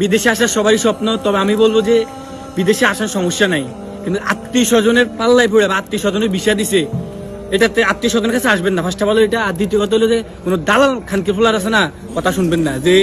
বিদেশে আসার সবারই স্বপ্ন, তবে আমি বলব যে বিদেশে আসার সমস্যা নাই। কিন্তু আত্মীয় স্বজনের পাল্লায় পড়ে বা আত্মীয় স্বজনের বিষয় দিছে, এটাতে আত্মীয় স্বজনের কাছে আসবেন না। ফার্স্ট অফ অল এটা আর দ্বিতীয় কথা হলো যে কোনো দালাল খানকে ফুলার আছে না, কথা শুনবেন না। যে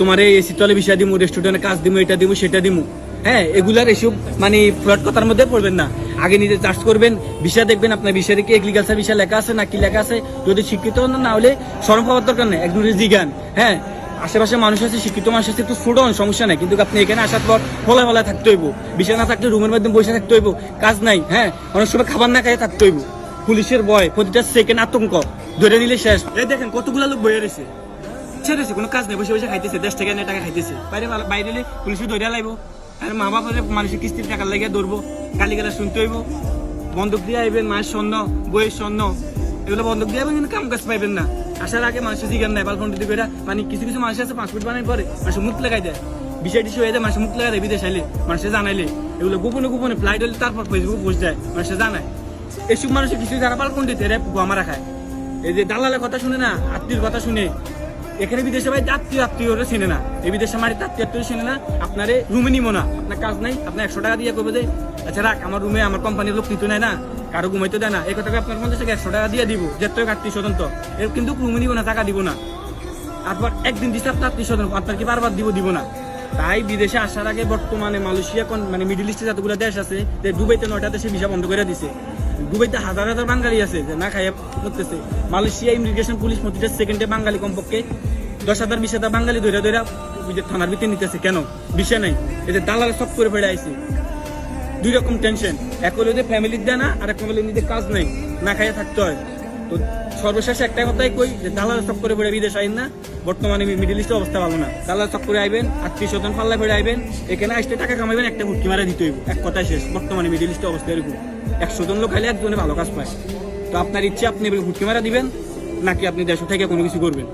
তোমার এই এসি তলে বিষয় দিমু রেস্টুরেন্টে কাজ দিমু, এটা দিমু, সেটা দিমু। হ্যাঁ এগুলার এসব মানে ফ্লড কথার মধ্যে পড়বেন না। আগে নিজে চার্জ করবেন বিষয় দেখবেন, আপনার বিষয়ে কি এগ্রিকালচার বিষয় লেখা আছে না কি লেখা আছে? যদি শিক্ষিত না হলে সরম পাওয়ার দরকার নেই। একদম জিগান হ্যাঁ আশেপাশে মানুষ আছে, শিক্ষিত মানুষ আছে, একটু ফুটন সমস্যা নাই। কিন্তু আপনি এখানে আসার পর ফলে ফলে থাকতে হইব। বিষয় না থাকলে রুমের মধ্যে বসে থাকতে হইব। কাজ নাই হ্যাঁ? অনেক সময় খাবার না খাইয়ে থাকতে হইব। পুলিশের ভয়, প্রতিটা সেকেন্ড আতঙ্ক। ধরে নিলে শেষ। এই দেখেন, কতগুলা লোক বয়ে রয়েছে। ছেড়েছে কোনো কাজ নেই, বসে বসে খাইতেছে, দশ টাকা টাকা খাইতেছে। বাইরে বাইরে পুলিশে ধরে লাইব। আর মা বাপরে মানুষের কিস্তির টাকা লাগিয়ে ধরবো। গালি গালা শুনতে হইব। বন্দুক দিয়ে আইবেন মায়ের স্বর্ণ, বইয়ের স্বর্ণ। এগুলো বন্দুক দিয়ে কাম কাজ পাইবেন না। আসার আগে মানুষের বালফোন দিতে করে মানে কিছু কিছু মানুষ আছে পাসপোর্ট বানাই করে মানুষ মুখ লাগাই দেয়। বিষয় হয়ে যায় মানুষ মুখ লাগাই দেয়, বিদেশ আইলে মানুষের জানাইলে। এগুলো গোপনে গোপনে ফ্লাইট হলে তারপর ফেসবুক পোস্ট যায় মানুষের জানায়। মানুষের কিছু যারা এরা গোয়ামা রাখায় এই যে দালালের কথা শুনে না আত্মীয় কথা শুনে, এখানে বিদেশে ভাই আত্মীয় আত্মীয় চিনে না। এই বিদেশে মারি আত্মীয় আত্মীয় চিনে না, আপনারে রুমে নিবো না। আপনার কাজ নাই আপনার একশো টাকা দিয়ে করবে যে আচ্ছা রাখ, আমার রুমে আমার কোম্পানির লোক নিতে নেয় না কারও ঘুমাইতে দেয় না। এই কথাকে আপনার পঞ্চাশ টাকা একশো টাকা দিয়ে দিব যেত আত্মীয় স্বতন্ত্র। এর কিন্তু রুমে নিবো না, টাকা দিব না। তারপর একদিন দিচ্ছে আপনার আত্মীয় স্বজন আপনার কি বারবার দিব দিব না। তাই বিদেশে আসার আগে বর্তমানে মালয়েশিয়া কোন মানে মিডিল ইস্টে যতগুলো দেশ আছে, যে দুবাইতে নয়টা দেশে ভিসা বন্ধ করে দিছে। দুবাইতে হাজার হাজার বাঙালি আছে, যে না খাইয়া করতেছে মালয়েশিয়া ইমিগ্রেশন পুলিশ প্রতিটা সেকেন্ডে বাঙালি কমপক্ষে দশ হাজার, বিশ হাজার বাঙালি ধরে ধরে থানার ভিতরে নিতেছে। কেন? বিষয় নাই। এই যে দালাল সব করে ফেলে আইছে। দুই রকম টেনশন এক হলো যে ফ্যামিলির দেয় না আর এক হলো নিজের কাজ নেই। না খাইয়ে থাকতে হয়। তো সর্বশেষ একটাই কথাই কই, যে দালাল সব করে বেড়ে বিদেশ আইন না, বর্তমানে মিডিল ইস্টের অবস্থা ভালো না। দালাল সব করে আইবেন, আত্মীয় স্বজন পাল্লা বেড়ে আইবেন, এখানে আসতে টাকা কামাইবেন, একটা হুটকি মারা দিতে হইব। এক কথাই শেষ। বর্তমানে মিডিল ইস্টের অবস্থা এরকম। একশো জন লোক খাইলে একজনে ভালো কাজ পায়। তো আপনার ইচ্ছে, আপনি হুটকি মারা দিবেন, নাকি আপনি দেশ থেকে কোনো কিছু করবেন?